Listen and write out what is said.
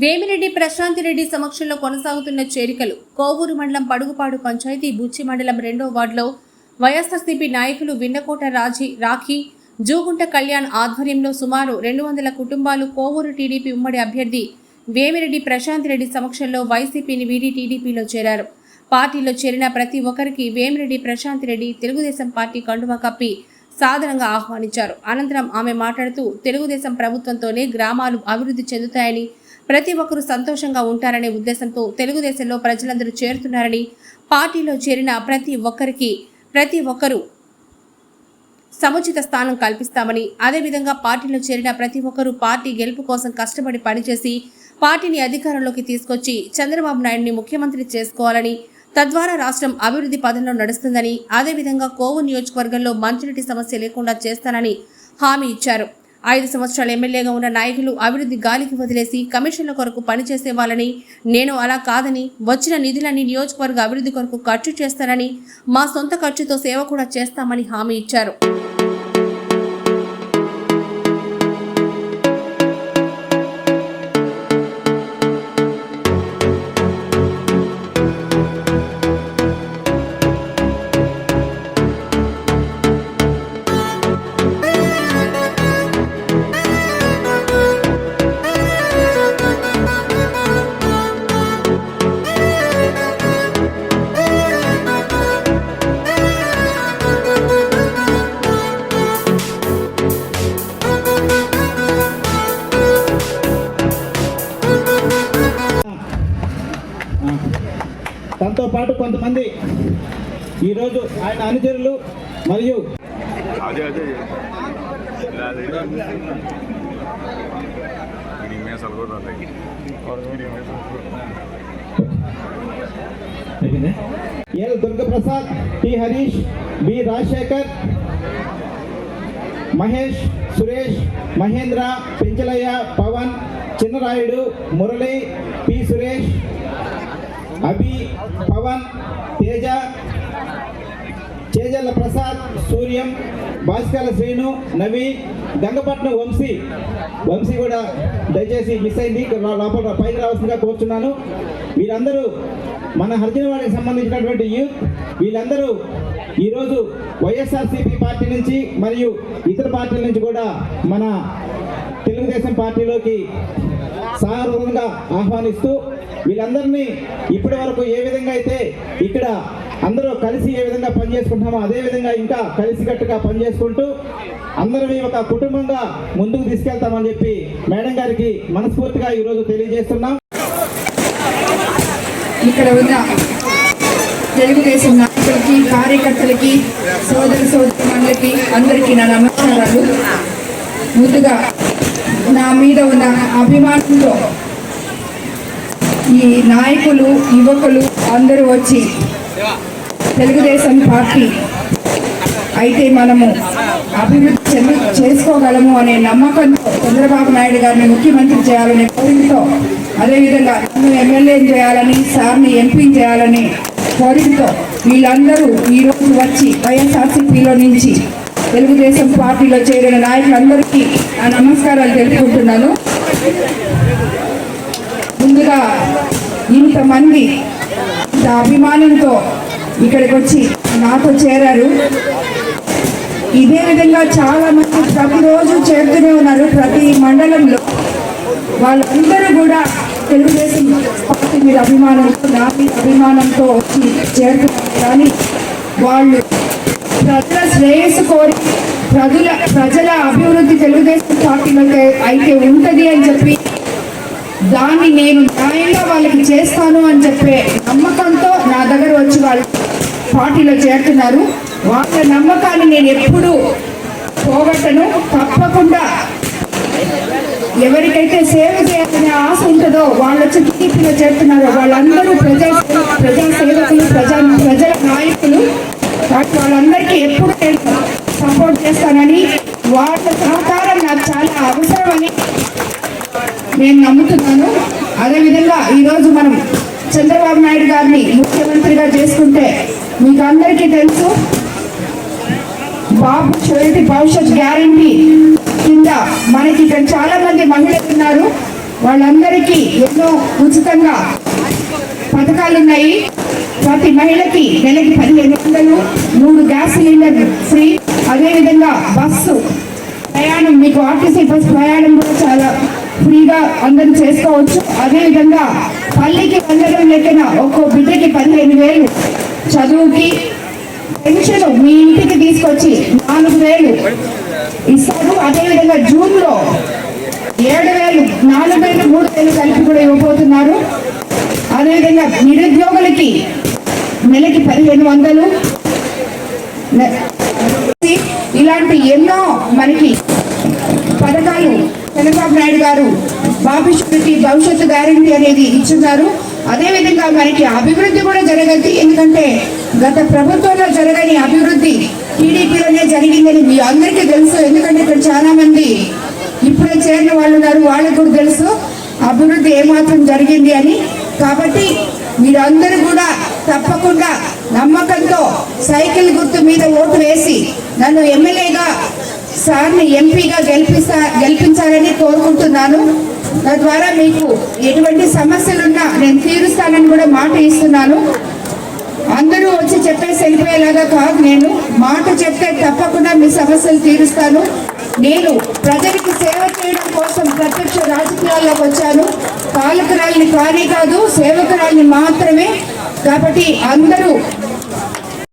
వేమిరెడ్డి ప్రశాంతి రెడ్డి సమక్షంలో కొనసాగుతున్న చేరికలు. కోవూరు మండలం పడుగుపాడు పంచాయతీ బుచ్చి మండలం రెండో వార్డులో వైఎస్ఆర్సీపీ నాయకులు విన్నకోట రాజీ రాఖీ జూగుంట కళ్యాణ్ ఆధ్వర్యంలో సుమారు రెండు వందల కుటుంబాలు కోవూరు టీడీపీ ఉమ్మడి అభ్యర్థి వేమిరెడ్డి ప్రశాంతిరెడ్డి సమక్షంలో వైసీపీని వీడి టీడీపీలో చేరారు. పార్టీలో చేరిన ప్రతి ఒక్కరికి వేమిరెడ్డి ప్రశాంతిరెడ్డి తెలుగుదేశం పార్టీ కండువా కప్పి సాధనంగా ఆహ్వానించారు. అనంతరం ఆమె మాట్లాడుతూ తెలుగుదేశం ప్రభుత్వంతోనే గ్రామాలు అభివృద్ధి చెందుతాయని ప్రతి ఒక్కరూ సంతోషంగా ఉంటారనే ఉద్దేశంతో తెలుగుదేశంలో ప్రజలందరూ చేరుతున్నారని పార్టీలో చేరిన ప్రతి ఒక్కరికి ప్రతి ఒక్కరూ సముచిత స్థానం కల్పిస్తామని అదేవిధంగా పార్టీలో చేరిన ప్రతి ఒక్కరూ పార్టీ గెలుపు కోసం కష్టపడి పనిచేసి పార్టీని అధికారంలోకి తీసుకొచ్చి చంద్రబాబు నాయుడిని ముఖ్యమంత్రి చేసుకోవాలని తద్వారా రాష్ట్రం అభివృద్ధి పదంలో నడుస్తుందని అదేవిధంగా కోవు నియోజకవర్గంలో మంచినీటి సమస్య లేకుండా చేస్తానని హామీ ఇచ్చారు. ఐదు సంవత్సరాలు ఎమ్మెల్యేగా ఉన్న నాయకులు అభివృద్ధి గాలికి వదిలేసి కమిషన్ల కొరకు పనిచేసే వాళ్ళని నేను అలా కాదని వచ్చిన నిధులన్నీ నియోజకవర్గ అభివృద్ధి కొరకు ఖర్చు చేస్తానని మా సొంత ఖర్చుతో సేవ కూడా చేస్తామని హామీ ఇచ్చారు. తనతో పాటు కొంతమంది ఈరోజు ఆయన అనుచరులు మరియు L Durgaprasad T Harish B Rajasekhar Mahesh Suresh Mahendra Penchalaiah Pavan Chinnarayudu Murali P Suresh Pavan Teja Chejalla Prasad Suryam Bhaskara Srinu Naveen Gangapatnam Vamsi. Vamsi కూడా దయచేసి మిస్ అయింది. లోపల పైకి రావాల్సిందిగా కోరుచున్నాను. వీరందరూ మన హర్జనవాడికి సంబంధించినటువంటి యూత్ వీళ్ళందరూ ఈరోజు వైఎస్ఆర్సీపీ పార్టీ నుంచి మరియు ఇతర పార్టీల నుంచి కూడా మన తెలుగుదేశం పార్టీలోకి సాధారణంగా ఆహ్వానిస్తూ వీళ్ళందరినీ ఇప్పటి వరకు ఏ విధంగా అయితే ఇక్కడ అందరూ కలిసి ఏ విధంగా పనిచేసుకుంటామో అదే విధంగా ఇంకా కలిసికట్టుగా పనిచేసుకుంటూ అందరం ఒక కుటుంబంగా ముందుకు తీసుకెళ్తామని చెప్పి మేడం గారికి మనస్ఫూర్తిగా ఈరోజు తెలియజేస్తున్నాం. ఇక్కడ ఉన్న తెలుగుదేశం నాయకులకి కార్యకర్తలకి సోదర సోదరులకి అందరికీ నా నమస్కారాలు. ముందుగా నా మీద ఉన్న అభిమానంతో ఈ నాయకులు యువకులు అందరూ వచ్చి తెలుగుదేశం పార్టీ అయితే మనము అభివృద్ధి చెందు చేసుకోగలము అనే నమ్మకంతో చంద్రబాబు నాయుడు గారిని ముఖ్యమంత్రి చేయాలనే కోరికతో అదేవిధంగా నన్ను ఎమ్మెల్యే చేయాలని సార్ని ఎంపీ చేయాలని కోరికతో వీళ్ళందరూ ఈరోజు వచ్చి వైఎస్ఆర్సీపీలో నుంచి తెలుగుదేశం పార్టీలో చేరిన నాయకులందరికీ నా నమస్కారాలు తెలుపుకుంటున్నాను. ముందుగా ఇంతమంది ఇంత అభిమానంతో ఇక్కడికి వచ్చి నాతో చేరారు. ఇదే విధంగా చాలా మంది ప్రతిరోజు చేరుతూనే ఉన్నారు ప్రతి మండలంలో. వాళ్ళందరూ కూడా తెలుగుదేశం పార్టీ మీద అభిమానంతో నా మీద అభిమానంతో వచ్చి చేరుతున్నారు. కానీ వాళ్ళు ప్రజల శ్రేయస్సు కోరి ప్రజల ప్రజల అభివృద్ధి తెలుగుదేశం పార్టీలో అయితే ఉంటుంది అని చెప్పి దాన్ని నేను న్యాయంగా వాళ్ళకి చేస్తాను అని చెప్పే నమ్మకంతో నా దగ్గర వచ్చి వాళ్ళు పార్టీలో చేరుతున్నారు. వాళ్ళ నమ్మకాన్ని నేను ఎప్పుడు పోగొట్టను. తప్పకుండా ఎవరికైతే సేవ చేయాలనే ఆశ ఉంటుందో వాళ్ళు వచ్చి టీడీపీలో చేరుతున్నారో. వాళ్ళందరూ ప్రజా ప్రజా సేవకులు ప్రజా ప్రజల నాయకులు వాళ్ళందరికీ ఎప్పుడు సపోర్ట్ చేస్తానని వాళ్ళ సహకారం నాకు చాలా అవసరం. నేను నమ్ముతున్నాను. అదేవిధంగా ఈరోజు మనం చంద్రబాబు నాయుడు గారిని ముఖ్యమంత్రిగా చేసుకుంటే మీకు అందరికీ తెలుసు బాబు షూరిటీ భవిష్యత్ గ్యారంటీ కింద మనకి ఇక్కడ చాలా మంది మహిళలు ఉన్నారు. వాళ్ళందరికీ ఎన్నో ఉచితంగా పథకాలు ఉన్నాయి. ప్రతి మహిళకి నెలకి పదిహేను వందలు మూడు గ్యాస్ సిలిండర్ ఫ్రీ. అదేవిధంగా బస్సు ప్రయాణం మీకు ఆర్టీసీ బస్ ప్రయాణం కూడా చాలా ఫ్రీగా అందరూ చేసుకోవచ్చు. అదేవిధంగా పల్లికి వందడం లెక్కన ఒక్కో బిడ్డకి పదిహేను వేలు చదువుకి పెన్షన్ మీ ఇంటికి తీసుకొచ్చి నాలుగు వేలు ఇస్తారు. అదేవిధంగా జూన్లో ఏడు వేలు నాలుగు వేలు మూడు వేలు కలిపి కూడా ఇవ్వబోతున్నారు. అదేవిధంగా నిరుద్యోగులకి నెలకి పదిహేను వందలు. ఇలాంటి ఎన్నో మనకి పథకాలు చంద్రబాబు నాయుడు గారు భవిష్యత్తుకి భవిష్యత్తు గ్యారంటీ అనేది ఇచ్చున్నారు. అదేవిధంగా మనకి అభివృద్ధి కూడా జరగద్ది. ఎందుకంటే గత ప్రభుత్వంలో జరగని అభివృద్ధి టీడీపీలోనే జరిగిందని మీ అందరికీ తెలుసు. ఎందుకంటే ఇక్కడ చాలా మంది ఇప్పుడే చేరిన వాళ్ళు ఉన్నారు. వాళ్ళకు కూడా తెలుసు అభివృద్ధి ఏమాత్రం జరిగింది అని. కాబట్టి మీరందరూ కూడా తప్పకుండా నమ్మకంతో సైకిల్ గుర్తు మీద ఓటు వేసి నన్ను ఎమ్మెల్యేగా సార్ని ఎంపీగా గెలిపిస్తా గెలిపించాలని కోరుకుంటున్నాను. తద్వారా మీకు ఎటువంటి సమస్యలున్నా నేను తీరుస్తానని కూడా మాట ఇస్తున్నాను. అందరూ వచ్చి చెప్పేసి వెళ్ళిపోయేలాగా కాదు నేను. మాట చెప్తే తప్పకుండా మీ సమస్యలు తీరుస్తాను. నేను ప్రజలకి సేవ చేయడం కోసం ప్రత్యక్ష రాజకీయాల్లోకి వచ్చాను. పాలకురాలిని కానీ కాదు సేవకురాలిని మాత్రమే. కాబట్టి అందరూ